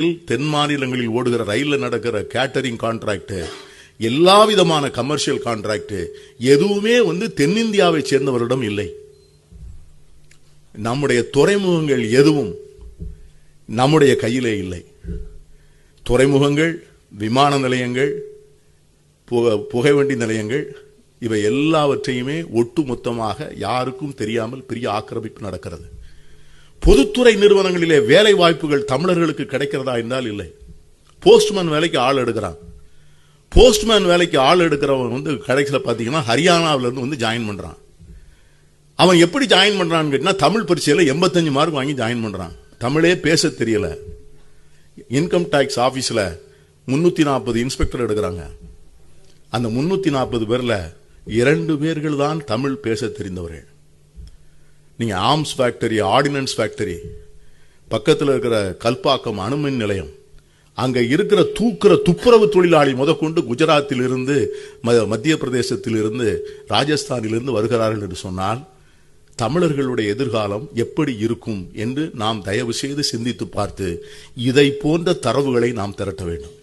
தென் மாநிலங்களில் ஓடுகிற ரயிலில் நடக்கிற கேட்டரிங் கான்ட்ராக்ட் எல்லா விதமான கமர்ஷியல் கான்ட்ராக்ட் எதுவுமே வந்து தென்னிந்தியாவை சேர்ந்தவரிடம் இல்லை. நம்முடைய துறைமுகங்கள் எதுவும் நம்முடைய கையிலே இல்லை. துறைமுகங்கள் விமான நிலையங்கள் புகைவண்டி நிலையங்கள் இவை எல்லாவற்றையுமே ஒட்டுமொத்தமாக யாருக்கும் தெரியாமல் பெரிய ஆக்கிரமிப்பு நடக்கிறது. பொதுத்துறை நிறுவனங்களிலே வேலை வாய்ப்புகள் தமிழர்களுக்கு கிடைக்கிறதா என்றால் இல்லை. போஸ்ட்மேன் வேலைக்கு ஆள் எடுக்கிறான். போஸ்ட்மேன் வேலைக்கு ஆள் எடுக்கிறவன் வந்து கடைசியில் பார்த்தீங்கன்னா ஹரியானாவிலேருந்து வந்து ஜாயின் பண்ணுறான் அவன் எப்படி ஜாயின் பண்ணுறான்னு கேட்டினா தமிழ் பரீட்சையில் எண்பத்தஞ்சு மார்க் வாங்கி ஜாயின் பண்ணுறான் தமிழே பேச தெரியல. இன்கம் டேக்ஸ் ஆஃபீஸில் முந்நூற்றி நாற்பது இன்ஸ்பெக்டர் எடுக்கிறாங்க. அந்த முந்நூற்றி நாற்பது பேரில் இரண்டு பேர்கள் தான் தமிழ் பேச தெரிந்தவர்கள். நீங்கள் ஆர்ம்ஸ் ஃபேக்டரி ஆர்டினன்ஸ் ஃபேக்டரி பக்கத்தில் இருக்கிற கல்பாக்கம் அணுமின் நிலையம். அங்கே இருக்கிற தூக்குற துப்புரவு தொழிலாளி முதற்கொண்டு குஜராத்தில் இருந்து ம- மத்திய பிரதேசத்தில் இருந்து வருகிறார்கள் என்று சொன்னால் தமிழர்களுடைய எதிர்காலம் எப்படி இருக்கும் என்று நாம் தயவு செய்து சிந்தித்து பார்த்து இதை போன்ற தரவுகளை நாம் திரட்ட வேண்டும்.